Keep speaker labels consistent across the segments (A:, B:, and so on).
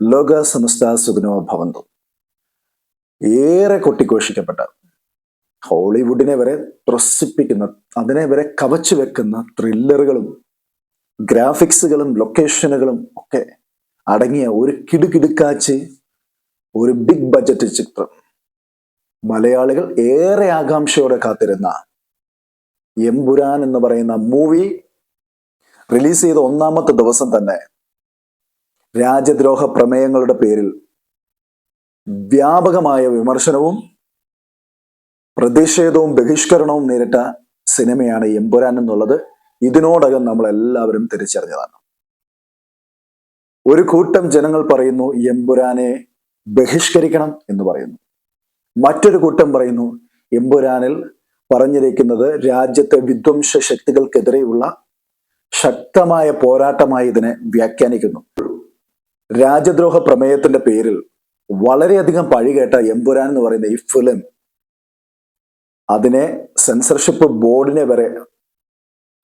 A: ലോക സമസ്ത സുഗ്നോ ഭവന്തു. ഏറെ കൊട്ടിഘോഷിക്കപ്പെട്ട ഹോളിവുഡിനെ വരെ ത്രസിപ്പിക്കുന്ന അതിനെ വരെ കവച്ചു വെക്കുന്ന ത്രില്ലറുകളും ഗ്രാഫിക്സുകളും ലൊക്കേഷനുകളും ഒക്കെ അടങ്ങിയ ഒരു കിടുകിടുക്കാച്ച് ഒരു ബിഗ് ബജറ്റ് ചിത്രം. മലയാളികൾ ഏറെ ആകാംക്ഷയോടെ കാത്തിരുന്ന എംപുരാൻ എന്ന് പറയുന്ന മൂവി റിലീസ് ചെയ്ത ഒന്നാമത്തെ ദിവസം തന്നെ രാജ്യദ്രോഹ പ്രമേയങ്ങളുടെ പേരിൽ വ്യാപകമായ വിമർശനവും പ്രതിഷേധവും ബഹിഷ്കരണവും നേരിട്ട സിനിമയാണ് എമ്പുരാൻ എന്നുള്ളത്. ഇതിനോടകം നമ്മൾ എല്ലാവരും തിരിച്ചറിഞ്ഞതാണ്. ഒരു കൂട്ടം ജനങ്ങൾ പറയുന്നു എമ്പുരാനെ ബഹിഷ്കരിക്കണം എന്ന് പറയുന്നു. മറ്റൊരു കൂട്ടം പറയുന്നു എമ്പുരാനിൽ പറഞ്ഞിരിക്കുന്നത് രാജ്യത്തെ വിധ്വംസ ശക്തികൾക്കെതിരെയുള്ള ശക്തമായ പോരാട്ടമായി ഇതിനെ വ്യാഖ്യാനിക്കുന്നു. രാജ്യദ്രോഹ പ്രമേയത്തിന്റെ പേരിൽ വളരെയധികം പഴികേട്ട എമ്പുരാൻ എന്ന് പറയുന്ന ഈ ഫിലിം അതിനെ സെൻസർഷിപ്പ് ബോർഡിനെ വരെ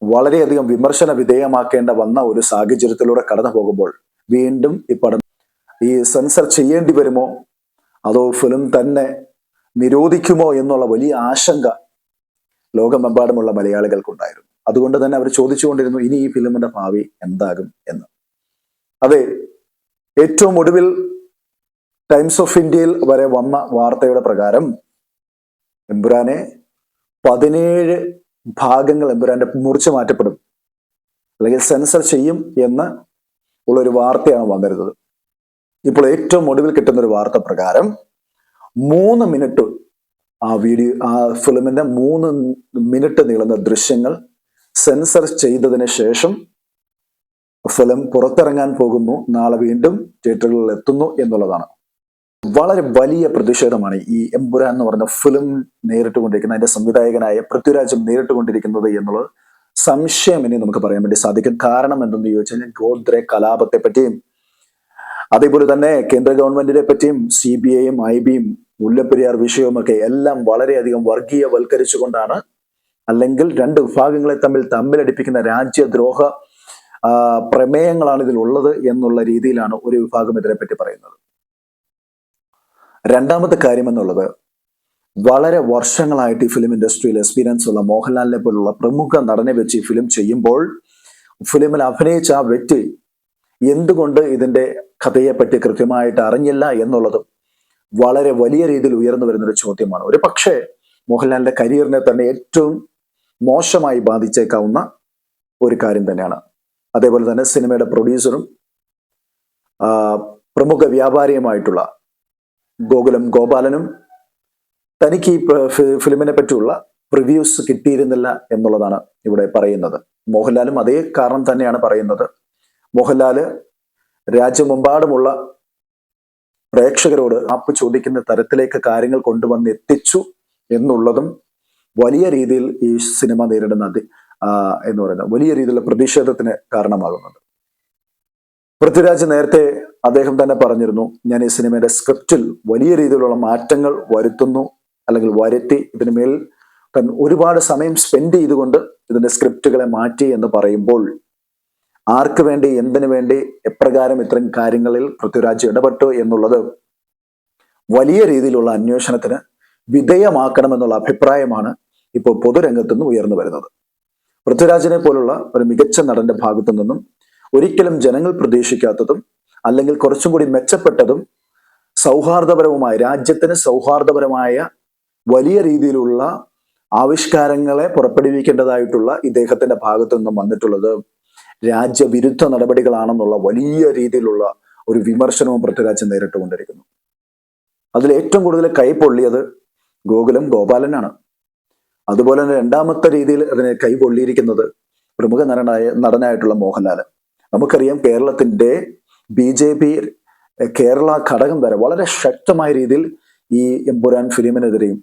A: വളരെയധികം വിമർശന വിധേയമാക്കേണ്ട വന്ന ഒരു സാഹചര്യത്തിലൂടെ കടന്നു പോകുമ്പോൾ വീണ്ടും ഈ പടം ഈ സെൻസർ ചെയ്യേണ്ടി വരുമോ? അതോ ഫിലിം തന്നെ നിരോധിക്കുമോ എന്നുള്ള വലിയ ആശങ്ക ലോകമെമ്പാടുമുള്ള മലയാളികൾക്കുണ്ടായിരുന്നു. അതുകൊണ്ട് തന്നെ അവർ ചോദിച്ചുകൊണ്ടിരുന്നു ഇനി ഈ ഫിലിമിന്റെ ഭാവി എന്താകും? എന്ന്. അതെ ഏറ്റവും ഒടുവിൽ ടൈംസ് ഓഫ് ഇന്ത്യയിൽ വരെ വന്ന വാർത്തയുടെ പ്രകാരം എമ്പുരാനെ പതിനേഴ് ഭാഗങ്ങൾ എമ്പുരാന്റെ മുറിച്ച് മാറ്റപ്പെടും. അല്ലെങ്കിൽ സെൻസർ ചെയ്യും എന്ന് ഉള്ളൊരു വാർത്തയാണ് വന്നിരുന്നത്. ഇപ്പോൾ ഏറ്റവും ഒടുവിൽ കിട്ടുന്ന ഒരു വാർത്ത പ്രകാരം മൂന്ന് മിനിറ്റ് ആ വീഡിയോ ആ ഫിലിമിന്റെ മൂന്ന് മിനിറ്റ് നീളുന്ന ദൃശ്യങ്ങൾ സെൻസർ ചെയ്തതിന് ശേഷം ഫിലിം പുറത്തിറങ്ങാൻ പോകുന്നു. നാളെ വീണ്ടും തിയേറ്ററുകളിൽ എത്തുന്നു എന്നുള്ളതാണ്. വളരെ വലിയ പ്രതിഷേധമാണ് ഈ എമ്പുരാൻ എന്ന് പറഞ്ഞ ഫിലിം നേരിട്ടുകൊണ്ടിരിക്കുന്ന അതിന്റെ സംവിധായകനായ പൃഥ്വിരാജും നേരിട്ടുകൊണ്ടിരിക്കുന്നത് എന്നുള്ളത് സംശയം ഇനി നമുക്ക് പറയാൻ വേണ്ടി സാധിക്കും. കാരണം എന്തെന്ന് ചോദിച്ചു കഴിഞ്ഞാൽ ഗോദ്രെ കലാപത്തെ പറ്റിയും അതേപോലെ തന്നെ കേന്ദ്ര ഗവൺമെന്റിനെ പറ്റിയും സി ബി ഐയും ഐ ബിയും മുല്ലപ്പെരിയാർ വിഷയവുമൊക്കെ എല്ലാം വളരെയധികം വർഗീയവൽക്കരിച്ചുകൊണ്ടാണ് അല്ലെങ്കിൽ രണ്ട് വിഭാഗങ്ങളെ തമ്മിൽ തമ്മിലടിപ്പിക്കുന്ന രാജ്യദ്രോഹ പ്രമേയങ്ങളാണ് ഇതിലുള്ളത് എന്നുള്ള രീതിയിലാണ് ഒരു വിഭാഗം ഇതിനെപ്പറ്റി പറയുന്നത്. രണ്ടാമത്തെ കാര്യം എന്നുള്ളത് വളരെ വർഷങ്ങളായിട്ട് ഈ ഫിലിം ഇൻഡസ്ട്രിയിൽ എക്സ്പീരിയൻസ് ഉള്ള മോഹൻലാലിനെ പോലുള്ള പ്രമുഖ നടനെ വെച്ച് ഈ ഫിലിം ചെയ്യുമ്പോൾ ഫിലിമിൽ അഭിനയിച്ച ആ വ്യക്തി എന്തുകൊണ്ട് ഇതിന്റെ കഥയെപ്പറ്റി കൃത്യമായിട്ട് അറിഞ്ഞില്ല എന്നുള്ളതും വളരെ വലിയ രീതിയിൽ ഉയർന്നു വരുന്ന ഒരു ചോദ്യമാണ്. ഒരു പക്ഷേ മോഹൻലാലിന്റെ കരിയറിനെ തന്നെ ഏറ്റവും മോശമായി ബാധിച്ചേക്കാവുന്ന ഒരു കാര്യം തന്നെയാണ്. അതേപോലെ തന്നെ സിനിമയുടെ പ്രൊഡ്യൂസറും പ്രമുഖ വ്യാപാരിയുമായിട്ടുള്ള ഗോകുലം ഗോപാലനും തനിക്ക് ഈ ഫിലിമിനെ പറ്റിയുള്ള റിവ്യൂസ് കിട്ടിയിരുന്നില്ല എന്നുള്ളതാണ് ഇവിടെ പറയുന്നത്. മോഹൻലാലും അതേ കാരണം തന്നെയാണ് പറയുന്നത്. മോഹൻലാൽ രാജ്യമെമ്പാടുമുള്ള പ്രേക്ഷകരോട് ആപ്പ് ചോദിക്കുന്ന തരത്തിലേക്ക് കാര്യങ്ങൾ കൊണ്ടുവന്ന് എത്തിച്ചു എന്നുള്ളതും വലിയ രീതിയിൽ ഈ സിനിമ നേരിടുന്ന എന്ന് പറയുന്ന വലിയ രീതിയിലുള്ള പ്രതിഷേധത്തിന് കാരണമാകുന്നുണ്ട്. പൃഥ്വിരാജ് നേരത്തെ അദ്ദേഹം തന്നെ പറഞ്ഞിരുന്നു ഞാൻ ഈ സിനിമയുടെ സ്ക്രിപ്റ്റിൽ വലിയ രീതിയിലുള്ള മാറ്റങ്ങൾ വരുത്തുന്നു അല്ലെങ്കിൽ വരുത്തി ഇതിന് മേൽ തൻ ഒരുപാട് സമയം സ്പെൻഡ് ചെയ്തുകൊണ്ട് ഇതിന്റെ സ്ക്രിപ്റ്റുകളെ മാറ്റി എന്ന് പറയുമ്പോൾ ആർക്ക് വേണ്ടി എന്തിനു വേണ്ടി എപ്രകാരം ഇത്തരം കാര്യങ്ങളിൽ പൃഥ്വിരാജ് ഇടപെട്ടു എന്നുള്ളത് വലിയ രീതിയിലുള്ള അന്വേഷണത്തിന് വിധേയമാക്കണമെന്നുള്ള അഭിപ്രായമാണ് ഇപ്പോൾ പൊതുരംഗത്തുനിന്ന് ഉയർന്നു വരുന്നത്. പൃഥ്വിരാജിനെ പോലുള്ള ഒരു മികച്ച നടന്റെ ഭാഗത്തു നിന്നും ഒരിക്കലും ജനങ്ങൾ പ്രതീക്ഷിക്കാത്തതും അല്ലെങ്കിൽ കുറച്ചും കൂടി മെച്ചപ്പെട്ടതും സൗഹാർദ്ദപരവുമായ രാജ്യത്തിന് സൗഹാർദ്ദപരമായ വലിയ രീതിയിലുള്ള ആവിഷ്കാരങ്ങളെ പുറപ്പെടുവിക്കേണ്ടതായിട്ടുള്ള ഇദ്ദേഹത്തിന്റെ ഭാഗത്തു നിന്നും വന്നിട്ടുള്ളത് രാജ്യവിരുദ്ധ നടപടികളാണെന്നുള്ള വലിയ രീതിയിലുള്ള ഒരു വിമർശനവും പൃഥ്വിരാജ് നേരിട്ടുകൊണ്ടിരിക്കുന്നു. അതിൽ ഏറ്റവും കൂടുതൽ കൈപ്പൊള്ളിയത് ഗോകുലം ഗോപാലനാണ്. അതുപോലെ തന്നെ രണ്ടാമത്തെ രീതിയിൽ അതിനെ കൈകൊള്ളിയിരിക്കുന്നത് പ്രമുഖ നടനായ നടനായിട്ടുള്ള മോഹൻലാൽ നമുക്കറിയാം കേരളത്തിന്റെ ബി ജെ പി കേരള ഘടകം വരെ വളരെ ശക്തമായ രീതിയിൽ ഈ എമ്പുരാൻ ഫിലിമിനെതിരെയും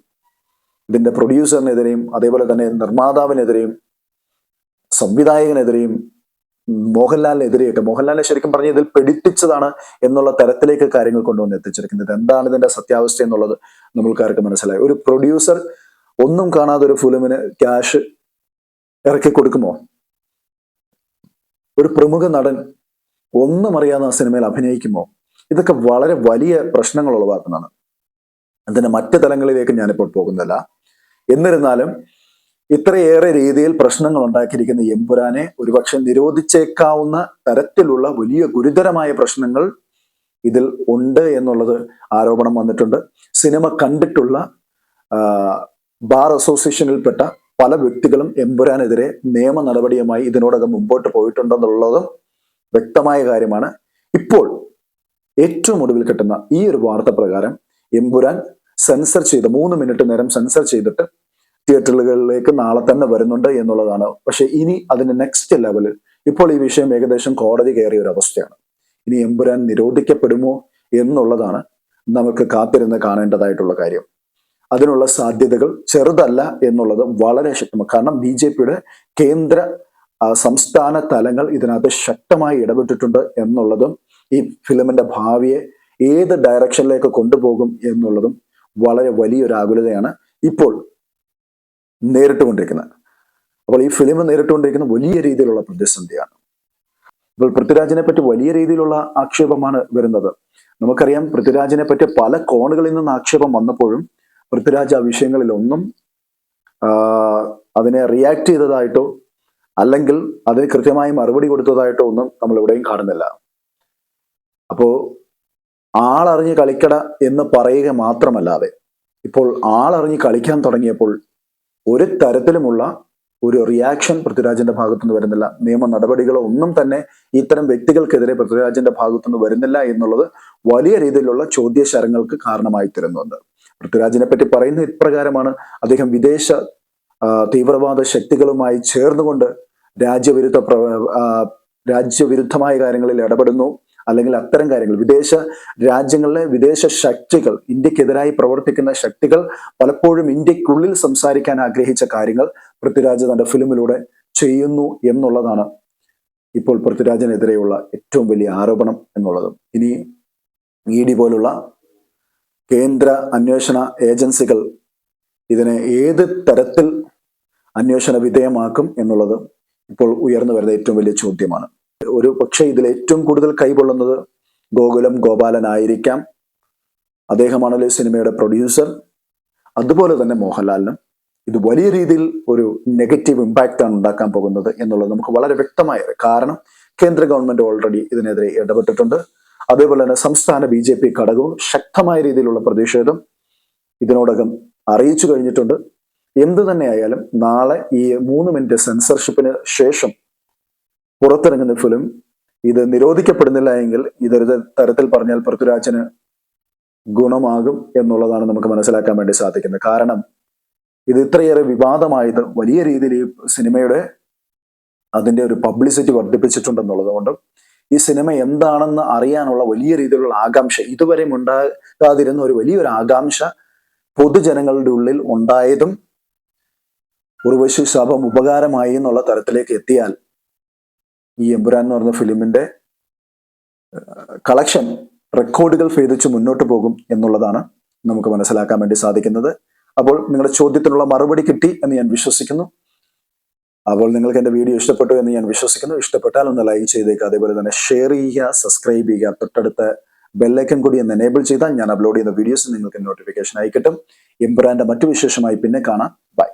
A: ഇതിന്റെ പ്രൊഡ്യൂസറിനെതിരെയും അതേപോലെ തന്നെ നിർമ്മാതാവിനെതിരെയും സംവിധായകനെതിരെയും മോഹൻലാലിനെതിരെയൊക്കെ മോഹൻലാലിനെ ശരിക്കും പറഞ്ഞ ഇതിൽ പെടിപ്പിച്ചതാണ് എന്നുള്ള തരത്തിലേക്ക് കാര്യങ്ങൾ കൊണ്ടുവന്ന് എത്തിച്ചിരിക്കുന്നത്. എന്താണ് ഇതിന്റെ സത്യാവസ്ഥ എന്നുള്ളത് നമ്മൾക്കാർക്ക് മനസ്സിലായി. ഒരു പ്രൊഡ്യൂസർ ഒന്നും കാണാതെ ഒരു ഫിലിമിന് ക്യാഷ് ഇറക്കി കൊടുക്കുമോ? ഒരു പ്രമുഖ നടൻ ഒന്നും അറിയാതെ ആ സിനിമയിൽ അഭിനയിക്കുമോ? ഇതൊക്കെ വളരെ വലിയ പ്രശ്നങ്ങൾ ഉളവാക്കുന്നതാണ്. അതിന്റെ മറ്റു തലങ്ങളിലേക്ക് ഞാനിപ്പോൾ പോകുന്നില്ല എന്നിരുന്നാലും ഇത്രയേറെ രീതിയിൽ പ്രശ്നങ്ങൾ ഉണ്ടാക്കിയിരിക്കുന്ന എമ്പുരാനെ ഒരുപക്ഷെ നിരോധിച്ചേക്കാവുന്ന തരത്തിലുള്ള വലിയ ഗുരുതരമായ പ്രശ്നങ്ങൾ ഇതിൽ ഉണ്ട് എന്നുള്ളത് ആരോപണം വന്നിട്ടുണ്ട്. സിനിമ കണ്ടിട്ടുള്ള ബാർ അസോസിയേഷനിൽപ്പെട്ട പല വ്യക്തികളും എമ്പുരാനെതിരെ നിയമ നടപടിയുമായി ഇതിനോടകം മുമ്പോട്ട് പോയിട്ടുണ്ടെന്നുള്ളതും വ്യക്തമായ കാര്യമാണ്. ഇപ്പോൾ ഏറ്റവും ഒടുവിൽ കിട്ടുന്ന ഈ ഒരു വാർത്ത പ്രകാരം എമ്പുരാൻ സെൻസർ ചെയ്ത് മൂന്ന് മിനിറ്റ് നേരം സെൻസർ ചെയ്തിട്ട് തിയേറ്ററുകളിലേക്ക് നാളെ തന്നെ വരുന്നുണ്ട് എന്നുള്ളതാണ്. പക്ഷെ ഇനി അതിന്റെ നെക്സ്റ്റ് ലെവലിൽ ഇപ്പോൾ ഈ വിഷയം ഏകദേശം കോടതി കയറിയ ഒരു അവസ്ഥയാണ്. ഇനി എമ്പുരാൻ നിരോധിക്കപ്പെടുമോ എന്നുള്ളതാണ് നമുക്ക് കാത്തിരുന്ന് കാണേണ്ടതായിട്ടുള്ള കാര്യം. അതിനുള്ള സാധ്യതകൾ ചെറുതല്ല എന്നുള്ളത് വളരെ ശക്തമാണ്. കാരണം ബി ജെ പിയുടെ കേന്ദ്ര സംസ്ഥാന തലങ്ങൾ ഇതിനകത്ത് ശക്തമായി ഇടപെട്ടിട്ടുണ്ട് എന്നുള്ളതും ഈ ഫിലിമിന്റെ ഭാവിയെ ഏത് ഡയറക്ഷനിലേക്ക് കൊണ്ടുപോകും എന്നുള്ളതും വളരെ വലിയൊരു ആകുലതയാണ് ഇപ്പോൾ നേരിട്ടുകൊണ്ടിരിക്കുന്നത് അപ്പോൾ ഈ ഫിലിം നേരിട്ടുകൊണ്ടിരിക്കുന്ന വലിയ രീതിയിലുള്ള പ്രതിസന്ധിയാണ്. ഇപ്പോൾ പൃഥ്വിരാജിനെ പറ്റി വലിയ രീതിയിലുള്ള ആക്ഷേപമാണ് വരുന്നത്. നമുക്കറിയാം പൃഥ്വിരാജിനെ പറ്റി പല കോണുകളിൽ നിന്ന് ആക്ഷേപം വന്നപ്പോഴും പൃഥ്വിരാജ് ആ വിഷയങ്ങളിലൊന്നും അതിനെ റിയാക്ട് ചെയ്തതായിട്ടോ അല്ലെങ്കിൽ അതിന് കൃത്യമായി മറുപടി കൊടുത്തതായിട്ടോ ഒന്നും നമ്മൾ എവിടെയും കാണുന്നില്ല. അപ്പോ ആളറിഞ്ഞ് കളിക്കട എന്ന് പറയുക മാത്രമല്ലാതെ ഇപ്പോൾ ആളറിഞ്ഞ് കളിക്കാൻ തുടങ്ങിയപ്പോൾ ഒരു തരത്തിലുമുള്ള ഒരു റിയാക്ഷൻ പൃഥ്വിരാജിന്റെ ഭാഗത്തുനിന്ന് വരുന്നില്ല. നിയമ നടപടികളോ ഒന്നും തന്നെ ഇത്തരം വ്യക്തികൾക്കെതിരെ പൃഥ്വിരാജിന്റെ ഭാഗത്തുനിന്ന് വരുന്നില്ല എന്നുള്ളത് വലിയ രീതിയിലുള്ള ചോദ്യശരങ്ങൾക്ക് കാരണമായി തരുന്നുണ്ട്. പൃഥ്വിരാജിനെ പറ്റി പറയുന്ന ഇപ്രകാരമാണ് അദ്ദേഹം വിദേശ തീവ്രവാദ ശക്തികളുമായി ചേർന്നുകൊണ്ട് രാജ്യവിരുദ്ധ പ്ര രാജ്യവിരുദ്ധമായ കാര്യങ്ങളിൽ ഇടപെടുന്നു. അല്ലെങ്കിൽ അത്തരം കാര്യങ്ങൾ വിദേശ രാജ്യങ്ങളിലെ വിദേശ ശക്തികൾ ഇന്ത്യക്കെതിരായി പ്രവർത്തിക്കുന്ന ശക്തികൾ പലപ്പോഴും ഇന്ത്യക്കുള്ളിൽ സംസാരിക്കാൻ ആഗ്രഹിച്ച കാര്യങ്ങൾ പൃഥ്വിരാജ് തന്റെ ഫിലിമിലൂടെ ചെയ്യുന്നു എന്നുള്ളതാണ് ഇപ്പോൾ പൃഥ്വിരാജിനെതിരെയുള്ള ഏറ്റവും വലിയ ആരോപണം എന്നുള്ളത്. ഇനി ഇ ഡി പോലുള്ള കേന്ദ്ര അന്വേഷണ ഏജൻസികൾ ഇതിനെ ഏത് തരത്തിൽ അന്വേഷണ വിധേയമാക്കും എന്നുള്ളത് ഇപ്പോൾ ഉയർന്നു വരുന്ന ഏറ്റവും വലിയ ചോദ്യമാണ്. ഒരു പക്ഷേ ഇതിൽ ഏറ്റവും കൂടുതൽ കൈകൊള്ളുന്നത് ഗോകുലം ഗോപാലനായിരിക്കാം അദ്ദേഹമാണല്ലോ സിനിമയുടെ പ്രൊഡ്യൂസർ. അതുപോലെ തന്നെ മോഹൻലാലിനും. ഇത് വലിയ രീതിയിൽ ഒരു നെഗറ്റീവ് ഇമ്പാക്റ്റ് ആണ് ഉണ്ടാക്കാൻ പോകുന്നത് എന്നുള്ളത് നമുക്ക് വളരെ വ്യക്തമായ കാരണം. കേന്ദ്ര ഗവൺമെന്റ് ഓൾറെഡി ഇതിനെതിരെ ഇടപെട്ടിട്ടുണ്ട്. അതേപോലെ തന്നെ സംസ്ഥാന ബി ജെ പി ഘടകവും ശക്തമായ രീതിയിലുള്ള പ്രതിഷേധം ഇതിനോടകം അറിയിച്ചു കഴിഞ്ഞിട്ടുണ്ട്. എന്ത് തന്നെയായാലും നാളെ ഈ മൂന്ന് മിനിറ്റ് സെൻസർഷിപ്പിന് ശേഷം പുറത്തിറങ്ങുന്ന ഫിലിം ഇത് നിരോധിക്കപ്പെടുന്നില്ല എങ്കിൽ ഇതൊരു തരത്തിൽ പറഞ്ഞാൽ പൃഥ്വിരാജിന് ഗുണമാകും എന്നുള്ളതാണ് നമുക്ക് മനസ്സിലാക്കാൻ വേണ്ടി സാധിക്കുന്നത്. കാരണം ഇത് ഇത്രയേറെ വിവാദമായത് വലിയ രീതിയിൽ ഈ സിനിമയുടെ അതിന്റെ ഒരു പബ്ലിസിറ്റി വർദ്ധിപ്പിച്ചിട്ടുണ്ടെന്നുള്ളത് കൊണ്ട് ഈ സിനിമ എന്താണെന്ന് അറിയാനുള്ള വലിയ രീതിയിലുള്ള ആകാംക്ഷ ഇതുവരെ ഉണ്ടാകാതിരുന്ന ഒരു വലിയൊരു ആകാംക്ഷ പൊതുജനങ്ങളുടെ ഉള്ളിൽ ഉണ്ടായതും ഉർവശി ശാപം ഉപകാരമായി എന്നുള്ള തരത്തിലേക്ക് എത്തിയാൽ ഈ എമ്പുരാൻ എന്ന് പറഞ്ഞ ഫിലിമിന്റെ കളക്ഷൻ റെക്കോർഡുകൾ ഭേദിച്ച് മുന്നോട്ട് പോകും എന്നുള്ളതാണ് നമുക്ക് മനസ്സിലാക്കാൻ വേണ്ടി സാധിക്കുന്നത്. അപ്പോൾ നിങ്ങളുടെ ചോദ്യത്തിനുള്ള മറുപടി കിട്ടി എന്ന് ഞാൻ വിശ്വസിക്കുന്നു. അപ്പോൾ നിങ്ങൾക്ക് എന്റെ വീഡിയോ ഇഷ്ടപ്പെട്ടു എന്ന് ഞാൻ വിശ്വസിക്കുന്നു. ഇഷ്ടപ്പെട്ടാൽ ഒന്ന് ലൈക്ക് ചെയ്തേക്കുക അതേപോലെ തന്നെ ഷെയർ ചെയ്യുക സബ്സ്ക്രൈബ് ചെയ്യുക. തൊട്ടടുത്ത ബെല്ലൈക്കൻ കൂടി ഒന്ന് എനേബിൾ ചെയ്താൽ ഞാൻ അപ്ലോഡ് ചെയ്യുന്ന വീഡിയോസ് നിങ്ങൾക്ക് നോട്ടിഫിക്കേഷൻ ആയി കിട്ടും. എംബ്രാന്റെ മറ്റു വിശേഷമായി പിന്നെ കാണാം. ബൈ